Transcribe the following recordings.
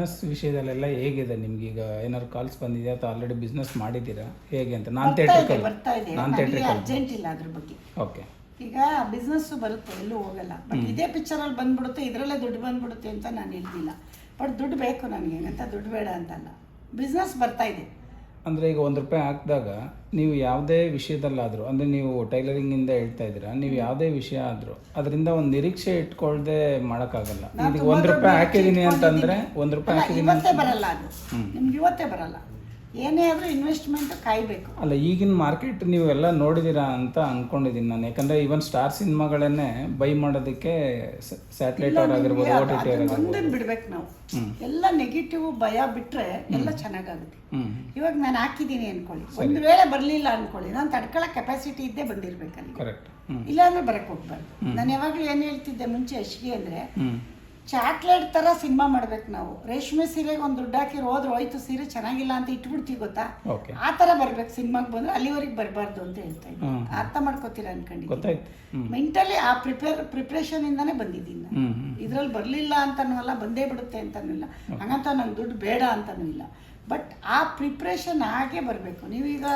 Business ವಿಷಯದಲ್ಲೆಲ್ಲ ಹೇಗಿದೆ? ನಿಮ್ಗೆ ಈಗ ಏನಾದ್ರು ಕಾಲ್ಸ್ ಬಂದಿದೆಯಾ ಅಥವಾ ಆಲ್ರೆಡಿ ಬಿಸ್ನೆಸ್ ಮಾಡಿದ್ದೀರಾ? ಹೇಗೆ ಅಂತ? ನಾನ್ ಬರ್ತಾ ಇದೆ ಥಿಯೇಟ್ರಿಕಲ್ ಬರ್ತಾ ಇದೆ. ನಾನ್ ನನಗೆ ಥಿಯೇಟ್ರಿಕಲ್ ಅರ್ಜೆಂಟ್ ಇಲ್ಲ ಅದ್ರ ಬಗ್ಗೆ. ಓಕೆ ಈಗ ಬಿಸ್ನೆಸ್ಸು ಬರುತ್ತೆ ಎಲ್ಲೂ ಹೋಗಲ್ಲ. ಬಟ್ ಇದೇ ಪಿಕ್ಚರಲ್ಲಿ ಬಂದ್ಬಿಡುತ್ತೆ ಇದರಲ್ಲೇ ದುಡ್ಡು ಬಂದ್ಬಿಡುತ್ತೆ ಅಂತ ನಾನು ಹೇಳ್ತಿಲ್ಲ. ಬಟ್ ದುಡ್ಡು ಬೇಕು ನನಗೆ ಅಂತ ದುಡ್ಡು ಬೇಡ ಅಂತಲ್ಲ. ಬಿಸ್ನೆಸ್ ಬರ್ತಾ ಇದೆ. ಅಂದರೆ ಈಗ ಒಂದು ರೂಪಾಯಿ ಹಾಕಿದಾಗ ನೀವು ಯಾವುದೇ ವಿಷಯದಲ್ಲಾದರೂ ಅಂದರೆ ನೀವು ಟೈಲರಿಂಗಿಂದ ಹೇಳ್ತಾ ಇದ್ದೀರಾ ನೀವು ಯಾವುದೇ ವಿಷಯ ಆದರೂ ಅದರಿಂದ ಒಂದು ನಿರೀಕ್ಷೆ ಇಟ್ಕೊಳ್ಳದೆ ಮಾಡೋಕ್ಕಾಗಲ್ಲ. ಈಗ ಒಂದು ರೂಪಾಯಿ ಹಾಕಿದ್ದೀನಿ ಅಂತಂದರೆ ಒಂದು ರೂಪಾಯಿ ಹಾಕಿದ್ದೀನಿ ಇವತ್ತೇ ಬರಲ್ಲ ಅದು. ನಿಮ್ಗೆ ಇವತ್ತೇ ಬರಲ್ಲ. ಏನೇ ಆದರೂ ಇನ್ವೆಸ್ಟ್ಮೆಂಟ್ ಕಾಯಬೇಕು. ಅಲ್ಲ ಈಗಿನ ಮಾರ್ಕೆಟ್ ನೀವೆಲ್ಲ ನೋಡಿದ್ದೀರಾ ಅಂತ ಅನ್ಕೊಂಡಿದ್ದೀನಿ ನಾನು. ಯಾಕಂದರೆ ಈವನ್ ಸ್ಟಾರ್ ಸಿನಿಮಾಗಳನ್ನೇ ಬೈ ಮಾಡೋದಕ್ಕೆ ಸ್ಯಾಟಲೈಟ್ ಅವ್ರು ಆಗಿರ್ಬೋದು ಓ ಟಿ ಟಿ ಒಂದನ್ನು ಬಿಡ್ಬೇಕು ನಾವು. ಎಲ್ಲ ನೆಗೆಟಿವ್ ಭಯ ಬಿಟ್ಟರೆ ಎಲ್ಲ ಚೆನ್ನಾಗಾಗುತ್ತೆ. ಇವಾಗ ನಾನು ಹಾಕಿದ್ದೀನಿ ಅನ್ಕೊಳ್ಳಿ. ಒಂದು ವೇಳೆ ಬರಲಿಲ್ಲ ಅನ್ಕೊಳ್ಳಿ. ನಾನು ತಡ್ಕೊಳ್ಳೋ ಕೆಪಾಸಿಟಿ ಇದ್ದೇ ಬಂದಿರ್ಬೇಕು ಕರೆಕ್ಟ್ ಇಲ್ಲ ಇಲ್ಲಾಂದ್ರೆ ಬರಕ್ಕೆ ಹೋಗ್ಬಾರ್ದು. ನಾನು ಯಾವಾಗಲೂ ಏನು ಹೇಳ್ತಿದ್ದೆ ಮುಂಚೆ ಅಷ್ಟಿಗೆ ಅಂದರೆ ಚಾಕ್ಲೇಟ್ ಥರ ಸಿನಿಮಾ ಮಾಡ್ಬೇಕು ನಾವು. ರೇಷ್ಮೆ ಸೀರೆಗೆ ಒಂದು ದುಡ್ಡು ಹಾಕಿ ಹೋದ್ರೆ ಹೋಯ್ತು ಸೀರೆ ಚೆನ್ನಾಗಿಲ್ಲ ಅಂತ ಇಟ್ಬಿಡ್ತೀವಿ ಗೊತ್ತಾ? ಓಕೆ ಆ ಥರ ಬರ್ಬೇಕು ಸಿನಿಮಾಗೆ ಬಂದ್ರೆ ಅಲ್ಲಿವರೆಗೆ ಬರಬಾರ್ದು ಅಂತ ಹೇಳ್ತಾ ಇದ್ದೀನಿ. ಹ್ಮ್. ಅರ್ಥ ಮಾಡ್ಕೋತೀರ ಅನ್ಕೊಂಡಿದ್ದೀನಿ. ಗೊತ್ತಾಯ್ತು. ಮೆಂಟಲಿ ಆ ಪ್ರಿಪೇರ್ ಪ್ರಿಪ್ರೇಷನಿಂದಾನೇ ಬಂದಿದ್ದೀನಿ ನಾನು. ಹ್ಞೂ ಹ್ಞೂ ಇದ್ರಲ್ಲಿ ಬರಲಿಲ್ಲ ಅಂತನೂ ಅಲ್ಲ ಬಂದೇ ಬಿಡುತ್ತೆ ಅಂತನೂ ಇಲ್ಲ. ಹಂಗಂತ ನಂಗೆ ದುಡ್ಡು ಬೇಡ ಅಂತನೂ ಇಲ್ಲ. ಬಟ್ ಆ ಪ್ರಿಪ್ರೇಷನ್ ಹಾಗೆ ಬರಬೇಕು. ನೀವೀಗ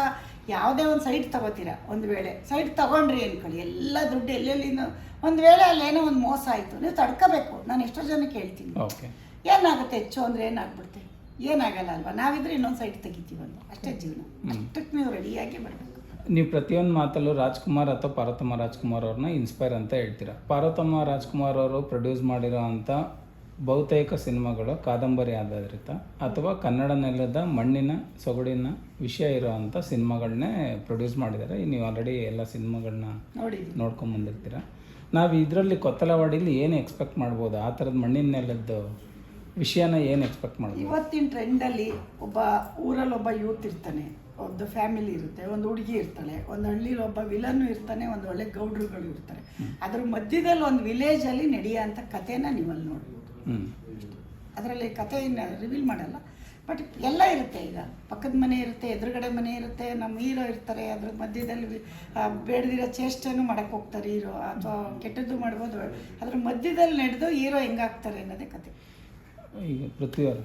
ಯಾವುದೇ ಒಂದು ಸೈಟ್ ತಗೋತೀರ ಒಂದು ವೇಳೆ. ಸೈಟ್ ತಗೊಂಡ್ರಿ ಅನ್ಕೊಳ್ಳಿ. ಎಲ್ಲ ದುಡ್ಡು ಎಲ್ಲೆಲ್ಲಿನೂ ಒಂದು ವೇಳೆ ಅಲ್ಲೇನೋ ಒಂದು ಮೋಸ ಆಯಿತು ನೀವು ತಡ್ಕೋಬೇಕು. ನಾನು ಎಷ್ಟೋ ಜನಕ್ಕೆ ಹೇಳ್ತೀನಿ. ಓಕೆ. ಏನಾಗುತ್ತೆ? ಹೆಚ್ಚು ಅಂದರೆ ಏನಾಗ್ಬಿಡುತ್ತೆ? ಏನಾಗಲ್ಲ ಅಲ್ವಾ? ನಾವಿದ್ರೆ ಇನ್ನೊಂದು ಸೈಟ್ ತೆಗಿತೀವಲ್ವ ಅಷ್ಟೇ ಜೀವನ. ಅಷ್ಟಕ್ಕೆ ನೀವು ರೆಡಿಯಾಗಿ ಬರಬೇಕು. ನೀವು ಪ್ರತಿಯೊಂದು ಮಾತಲ್ಲೂ ರಾಜ್ಕುಮಾರ್ ಅಥವಾ ಪಾರ್ವತಮ್ಮ ರಾಜ್ಕುಮಾರ್ ಅವ್ರನ್ನ ಇನ್ಸ್ಪೈರ್ ಅಂತ ಹೇಳ್ತೀರಾ? ಪಾರ್ವತಮ್ಮ ರಾಜ್ಕುಮಾರ್ ಅವರು ಪ್ರೊಡ್ಯೂಸ್ ಮಾಡಿರೋ ಅಂಥ ಬಹುತೇಕ ಸಿನಿಮಾಗಳು ಕಾದಂಬರಿ ಆಧಾರಿತ ಅಥವಾ ಕನ್ನಡ ನೆಲದ ಮಣ್ಣಿನ ಸೊಗಡಿನ ವಿಷಯ ಇರೋ ಅಂಥ ಸಿನಿಮಾಗಳನ್ನೇ ಪ್ರೊಡ್ಯೂಸ್ ಮಾಡಿದ್ದಾರೆ. ನೀವು ಆಲ್ರೆಡಿ ಎಲ್ಲ ಸಿನಿಮಾಗಳನ್ನ ನೋಡ್ಕೊಂಡು ಬಂದಿರ್ತೀರ? ನಾವು ಇದರಲ್ಲಿ ಕೊತ್ತಲವಾಡಿಲಿ ಏನು ಎಕ್ಸ್ಪೆಕ್ಟ್ ಮಾಡ್ಬೋದು? ಆ ಥರದ ಮಣ್ಣಿನ ನೆಲದ್ದು ವಿಷಯನ ಏನು ಎಕ್ಸ್ಪೆಕ್ಟ್ ಮಾಡ್ಬೋದು? ಇವತ್ತಿನ ಟ್ರೆಂಡಲ್ಲಿ ಒಬ್ಬ ಊರಲ್ಲಿ ಒಬ್ಬ ಯೂತ್ ಇರ್ತಾನೆ. ಒಂದು ಫ್ಯಾಮಿಲಿ ಇರುತ್ತೆ ಒಂದು ಹುಡುಗಿ ಇರ್ತಾಳೆ ಒಂದು ಹಳ್ಳಿಲಿ ಒಬ್ಬ ವಿಲನ್ನು ಇರ್ತಾನೆ ಒಂದು ಒಳ್ಳೆ ಗೌಡ್ರುಗಳು ಇರ್ತಾರೆ. ಅದ್ರ ಮಧ್ಯದಲ್ಲಿ ಒಂದು ವಿಲೇಜಲ್ಲಿ ನಡೆಯೋ ಅಂಥ ಕಥೆನ ನೀವಲ್ಲಿ ನೋಡ್ಬೋದು ಅದರಲ್ಲಿ ಕಥೆಯನ್ನು ರಿವೀಲ್ ಮಾಡಲ್ಲ. ಬಟ್ ಎಲ್ಲ ಇರುತ್ತೆ ಈಗ. ಪಕ್ಕದ ಮನೆ ಇರುತ್ತೆ, ಎದುರುಗಡೆ ಮನೆ ಇರುತ್ತೆ, ನಮ್ಮ ಹೀರೋ ಇರ್ತಾರೆ, ಅದ್ರ ಮಧ್ಯದಲ್ಲಿ ಬೇಡದಿರೋ ಚೇಷ್ಟೆನೂ ಮಾಡಕ್ಕೆ ಹೋಗ್ತಾರೆ ಹೀರೋ. ಅಥವಾ ಕೆಟ್ಟದ್ದು ಮಾಡ್ಬೋದು. ಅದ್ರ ಮಧ್ಯದಲ್ಲಿ ನಡೆದು ಹೀರೋ ಹೆಂಗಾಗ್ತಾರೆ ಅನ್ನೋದೇ ಕತೆ. ಈಗ ಪೃಥ್ವಿ ಅವರು